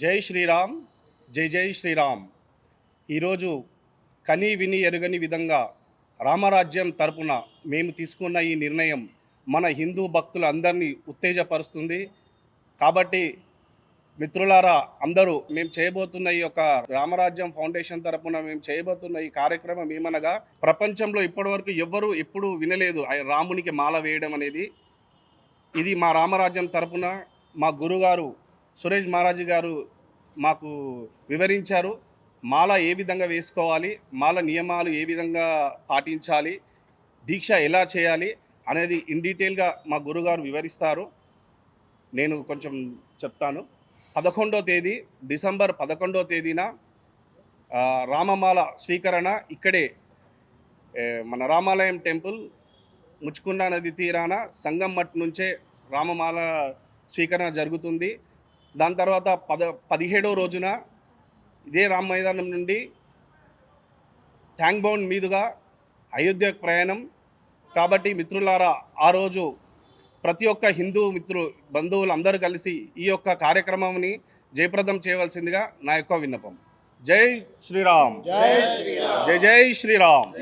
జై శ్రీరామ్ జై జై శ్రీరామ్. ఈరోజు కని విని ఎరుగని విధంగా రామరాజ్యం తరపున మేము తీసుకున్న ఈ నిర్ణయం మన హిందూ భక్తులందరినీ ఉత్తేజపరుస్తుంది. కాబట్టి మిత్రులారా అందరూ మేము చేయబోతున్న ఈ యొక్క రామరాజ్యం ఫౌండేషన్ తరపున మేము చేయబోతున్న ఈ కార్యక్రమం ఏమనగా ప్రపంచంలో ఇప్పటివరకు ఎవ్వరూ ఎప్పుడూ వినలేదు రామునికి మాల వేయడం అనేది. ఇది మా రామరాజ్యం తరపున మా గురుగారు సురేష్ మహారాజు గారు మాకు వివరించారు. మాల ఏ విధంగా వేసుకోవాలి మాల నియమాలు ఏ విధంగా పాటించాలి దీక్ష ఎలా చేయాలి అనేది ఇన్ డీటెయిల్గా మా గురుగారు వివరిస్తారు. నేను కొంచెం చెప్తాను. పదకొండో తేదీ డిసెంబర్ పదకొండో తేదీన రామమాల స్వీకరణ ఇక్కడే మన రామాలయం టెంపుల్ ముచ్చుకుండ నది తీరాన సంగం మట్టి నుంచే రామమాల స్వీకరణ జరుగుతుంది. దాని తర్వాత పద పదిహేడో రోజున ఇదే రామ మైదానం నుండి ట్యాంక్ బౌండ్ మీదుగా అయోధ్య ప్రయాణం. కాబట్టి మిత్రులారా ఆ రోజు ప్రతి ఒక్క హిందూ మిత్రు బంధువులు అందరూ కలిసి ఈ యొక్క కార్యక్రమాన్ని జయప్రదం చేయవలసిందిగా నా యొక్క విన్నపం. జై శ్రీరామ్. జై జై శ్రీరామ్.